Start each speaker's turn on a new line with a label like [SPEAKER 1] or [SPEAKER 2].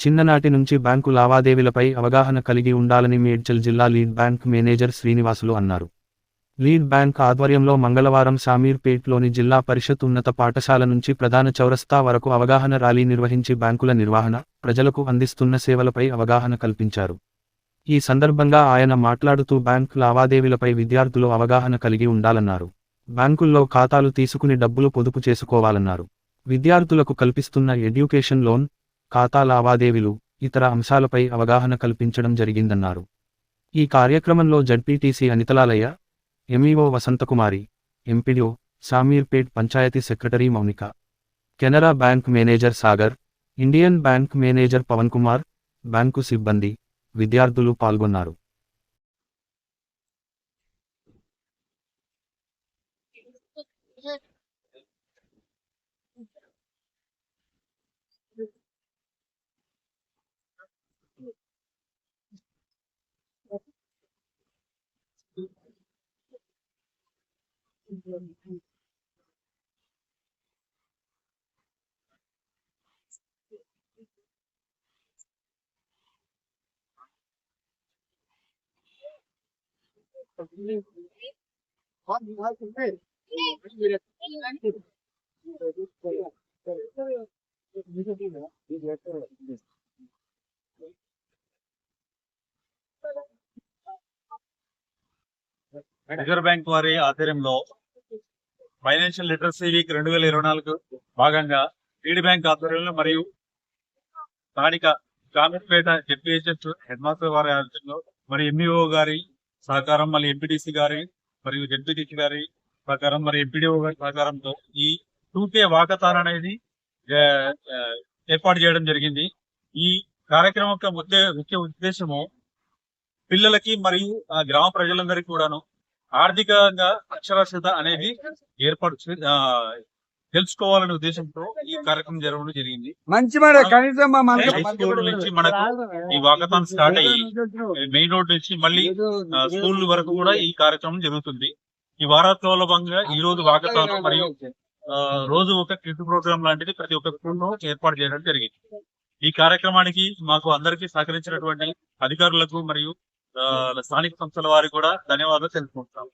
[SPEAKER 1] చిన్ననాటి నుంచి బ్యాంకు లావాదేవీలపై అవగాహన కలిగి ఉండాలని మేడ్చల్ జిల్లా లీడ్ బ్యాంక్ మేనేజర్ శ్రీనివాసులు అన్నారు. లీడ్ బ్యాంక్ ఆధ్వర్యంలో మంగళవారం షామీర్పేట్లోని జిల్లా పరిషత్ ఉన్నత పాఠశాల నుంచి ప్రధాన చౌరస్తా వరకు అవగాహన ర్యాలీ నిర్వహించి బ్యాంకుల నిర్వహణ ప్రజలకు అందిస్తున్న సేవలపై అవగాహన కల్పించారు. ఈ సందర్భంగా ఆయన మాట్లాడుతూ బ్యాంక్ లావాదేవీలపై విద్యార్థులు అవగాహన కలిగి ఉండాలన్నారు. బ్యాంకుల్లో ఖాతాలు తీసుకుని డబ్బులు పొదుపు చేసుకోవాలన్నారు. విద్యార్థులకు కల్పిస్తున్న ఎడ్యుకేషన్ లోన్ ఖాతా లావాదేవీలు ఇతర అంశాలపై అవగాహన కల్పించడం జరిగిందన్నారు. ఈ కార్యక్రమంలో ZPTC Anithalalaiah MEO Vasanthakumari MPDO Samirpet panchayat secretary Mounika Canara bank manager Sagar Indian bank manager Pavan Kumar bank సిబ్బంది విద్యార్థులు పాల్గొన్నారు.
[SPEAKER 2] రిజర్వ్ బ్యాంక్ వారి ఆధ్వర్యంలో ఫైనాన్షియల్ లిటరసీ వీక్ రెండు వేల ఇరవై నాలుగు భాగంగా లీడ్ బ్యాంక్ ఆధ్వర్యంలో మరియు స్థానిక జామీర్పేట జెడ్పీహెచ్ఎస్ హెడ్ మాస్టర్ వారి ఆధ్వర్యంలో మరి ఎంఈఓ గారి సహకారం మళ్ళీ ఎంపీటీసీ గారి మరియు జెడ్పీటీసీ గారి సహకారం మరి ఎంపీడీఓ గారి సహకారంతో ఈ టూ కే వాకథాన్ అనేది ఏర్పాటు చేయడం జరిగింది. ఈ కార్యక్రమం యొక్క ముఖ్య ముఖ్య ఉద్దేశము పిల్లలకి మరియు ఆ గ్రామ ప్రజలందరికీ కూడాను ఆర్థికంగా అక్షరాస్యత అనేది ఏర్పాటు తెలుసుకోవాలనే ఉద్దేశంతో ఈ కార్యక్రమం జరగడం జరిగింది.
[SPEAKER 3] మంచి కనీసం
[SPEAKER 2] స్కూల్ నుంచి మనకు ఈ వాకథాన్ స్టార్ట్ అయ్యి మెయిన్ రోడ్ నుంచి మళ్ళీ స్కూల్ వరకు కూడా ఈ కార్యక్రమం జరుగుతుంది. ఈ వారోత్సవాల భాగంగా ఈ రోజు వాకథాన్ మరియు ఆ, రోజు ఒక క్విజ్ ప్రోగ్రామ్ లాంటిది ప్రతి ఒక్క స్కూల్లో ఏర్పాటు చేయడం జరిగింది. ఈ కార్యక్రమానికి మాకు అందరికీ సహకరించినటువంటి అధికారులకు మరియు స్థానిక సంస్థల వారికి కూడా ధన్యవాదాలు తెలుపుకుంటాం